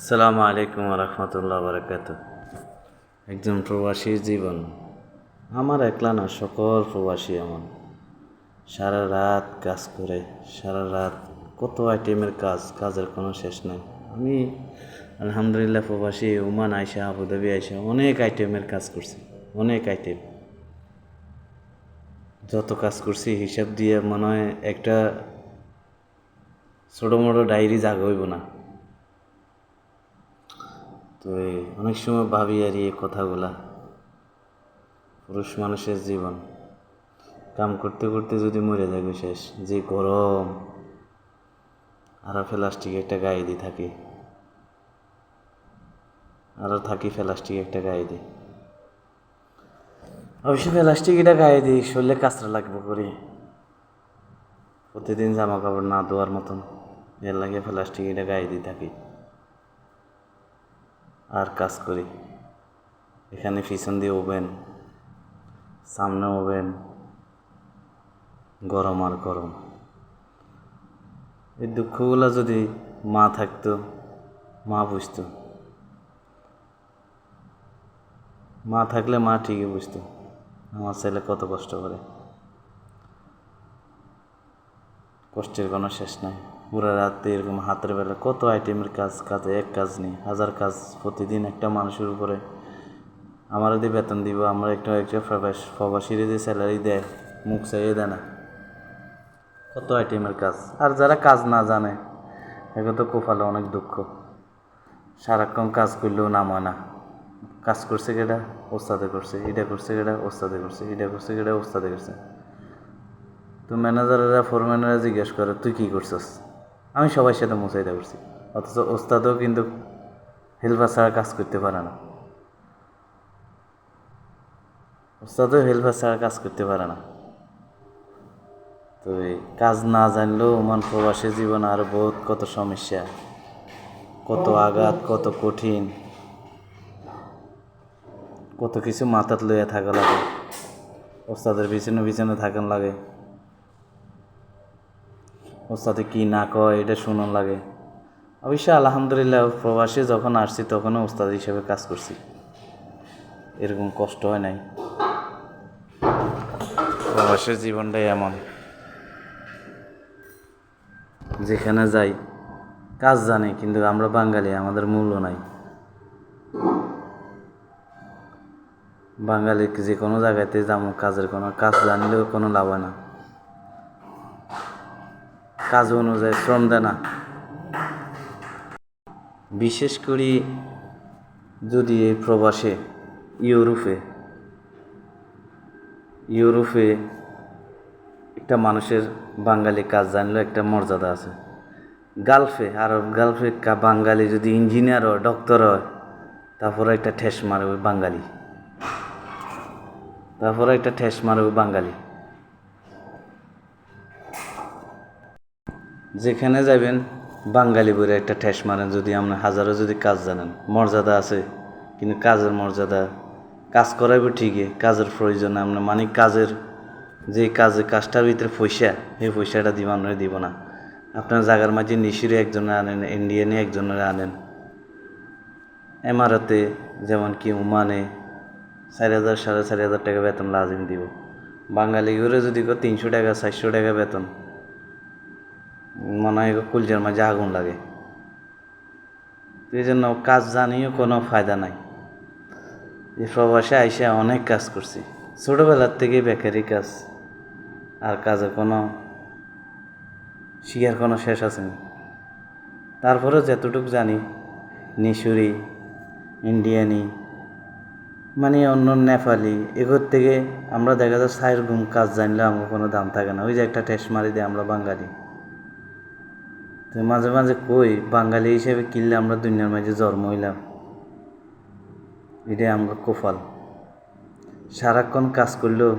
আসসালামু আলাইকুম রহমতুল্লাহ বারকাত একজন প্রবাসীর জীবন, আমার একলা না, সকল প্রবাসী আমার সারা রাত কাজ করে, সারা রাত কত আইটেমের কাজ, কাজের কোনো শেষ নাই। আমি আলহামদুলিল্লাহ প্রবাসী, ওমান আইসা, আবুধাবি আইসা, অনেক আইটেমের কাজ করছি, অনেক আইটেম। যত কাজ করছি, হিসাব দিয়ে মনে হয় একটা ছোটো মোটো ডায়েরি জাগ হইব না। তো এই অনেক সময় ভাবি, আর এই কথাগুলা। পুরুষ মানুষের জীবন। কাম করতে করতে যদি মরে যাবে শেষ। যে গরম আরও প্লাস্টিক একটা গায়ে দিয়ে থাকি। আরও থাকি প্লাস্টিক একটা গায়ে দিই অবশ্যই প্লাস্টিক এটা গায়ে দিই শরীরে কাঁচরা লাগবে করি। প্রতিদিন জামা কাপড় না ধোয়ার মতন। এর লাগে প্লাস্টিক এটা গায়ে দিয়ে থাকি। আর কাজ করি। এখানে পিছন দিয়ে ওভেন, সামনে ওভেন, গরম আর গরম। এই দুঃখগুলো যদি মা থাকতো, মা বুঝতো। মা থাকলে মা ঠিকই বুঝতো, আমার ছেলে কত কষ্ট করে। কষ্টের কোনো শেষ নাই। পুরো রাতে এরকম হাতের বেলা কত আইটেমের কাজ, কাজে, এক কাজ নেই, হাজার কাজ প্রতিদিন একটা মানুষের উপরে। আমার যদি বেতন দিব, আমরা একটা একটা প্রবাস প্রবাসীর যে স্যালারি দেয়, মুখ চাইয়ে দেয় না। কত আইটেমের কাজ। আর যারা কাজ না জানে, এগুলো তো কোফালে অনেক দুঃখ। সারাক্ষণ কাজ করলেও নাম হয় না। কাজ করছে কেটা ওস্তাদে করছে, এটা করছে কেটা ওস্তাদে করছে, এটা করছে কেটা ওস্তাদে করছে। তো ম্যানেজাররা ফোরম্যানেরা জিজ্ঞেস করে, তুই কী করছস? আমি সবার সাথে মুসাইদা করছি। অথচ ওস্তাদও কিন্তু হেল্পার ছাড়া কাজ করতে পারে না। ওস্তাদও হেল্পার ছাড়া কাজ করতে পারে না। তো কাজ না জানলেও মান প্রবাসী জীবন আর বহুত কত সমস্যা, কত আঘাত, কত কঠিন, কত কিছু মাথাত লইয়া থাকা লাগে। ওস্তাদের পিছনে পিছনে থাকান লাগে। ওস্তাদে কি না কয়, এটা শুনুন লাগে। অবশ্যই আলহামদুলিল্লাহ, প্রবাসে যখন আসছি তখনও ওস্তাদ হিসেবে কাজ করছি। এরকম কষ্ট হয় নাই। প্রবাসের জীবনটাই এমন। যেখানে যাই, কাজ জানি, কিন্তু আমরা বাঙালি, আমাদের মূল্য নাই। বাঙালি যে কোনো জায়গাতে যাব কাজের কোনো কাজ জানলেও কোনো লাভ হয় না। কাজ অনুযায়ী শ্রম দেয় না। বিশেষ করে যদি এই প্রবাসে ইউরোপে ইউরোপে একটা মানুষের বাঙালি কাজ জানলেও একটা মর্যাদা আছে। গালফে আর গালফে বাঙালি যদি ইঞ্জিনিয়ার হয়, ডক্টর হয়, তারপরে একটা ঠেস মারে ওই বাঙালি। তারপরে একটা ঠেস মারে ওই বাঙালি। যেখানে যাবেন বাঙালি বলে একটা ঠেস মারেন যদি আপনার হাজারো যদি কাজ জানেন। মর্যাদা আছে, কিন্তু কাজের মর্যাদা, কাজ করাইব ঠিকই, কাজের প্রয়োজন আপনার মানে কাজের, যে কাজে, কাজটার ভিতরে পয়সা, সেই পয়সাটা দিব আপনারা দিব না। আপনার জায়গার মাঝে নিশিরে একজনে আনেন ইন্ডিয়ানে একজনের আনেন। এমারাতে যেমন কি উমানে চার হাজার, সাড়ে চারি হাজার টাকা বেতন লাজিম দিব। বাঙালি করে যদি তিনশো টাকা, চারশো টাকা বেতন মনে হয় কুলজার মাঝে আগুন লাগে। এই জন্য কাজ জানিও কোনো ফায়দা নাই। এই প্রবাসে আইসে অনেক কাজ করছি। ছোটোবেলার থেকে বেকারি কাজ। আর কাজে কোনো, শিকার কোনো শেষ আসেনি তারপরেও যতটুকু জানি, নিশুরি, ইন্ডিয়ানি মানে অন্য নেপালি, এগুলোর থেকে আমরা দেখা যায় সাইর গুম কাজ জানলে আমার কোনো দাম থাকে না। ওই যে একটা টেস্ট মারি দিই আমরা বাঙালি। তো মাঝে মাঝে কই, বাঙালি হিসেবে কিনলে আমরা দুনিয়ার মাঝে জন্ম হইলাম। এটাই আমরা কোফাল সারাক্ষণ কাজ করলেও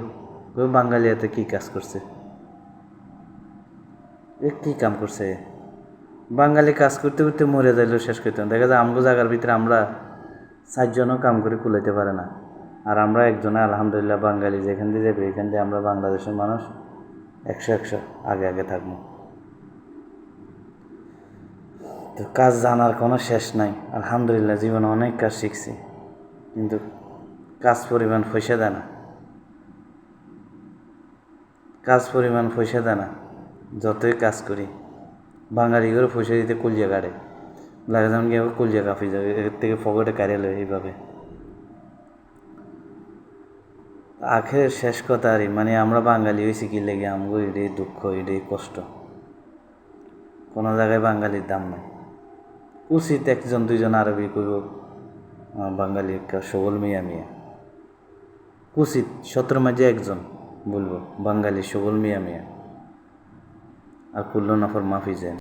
ওই বাঙালি এতে কী কাজ করছে? এ কী কাম করছে? বাঙালি কাজ করতে করতে মরে যাইলেও শেষ করতাম দেখা যায় আমগো জায়গার ভিতরে আমরা চারজনও কাম করে কুলাইতে পারে না। আর আমরা একজনে আলহামদুলিল্লাহ বাঙালি। যেখান দিয়ে যাবে এখান দিয়ে আমরা বাংলাদেশের মানুষ একশো একশো আগে আগে থাকব। তো কাজ জানার কোনো শেষ নাই। আলহামদুলিল্লাহ, জীবনে অনেক কাজ শিখছি, কিন্তু কাজ পরিমাণ পয়সা দেয় না। কাজ পরিমাণ পয়সা দেয় না, যতই কাজ করি। বাঙালি করে পয়সা দিতে কুলিয়া কাটে। লাগে যেমন কি আবার কুলিয়া কাঁপি যাবে, এর থেকে পকেটে কাড়ে লয় এইভাবে। আখের শেষ কথা আর মানে আমরা বাঙালি হয়েছি কি লেগে? আমগো এটাই দুঃখ, এটাই কষ্ট। কোনো জায়গায় বাঙালির দাম নাই। উচিত একজন, দুইজন আরবি কইব বাঙালি সবল মিয়া মিয়া। উচিত সতের মাঝে একজন বলব, বাঙালি সবল মিয়া মিয়া। আর কুল্লো নফর মাফি যায়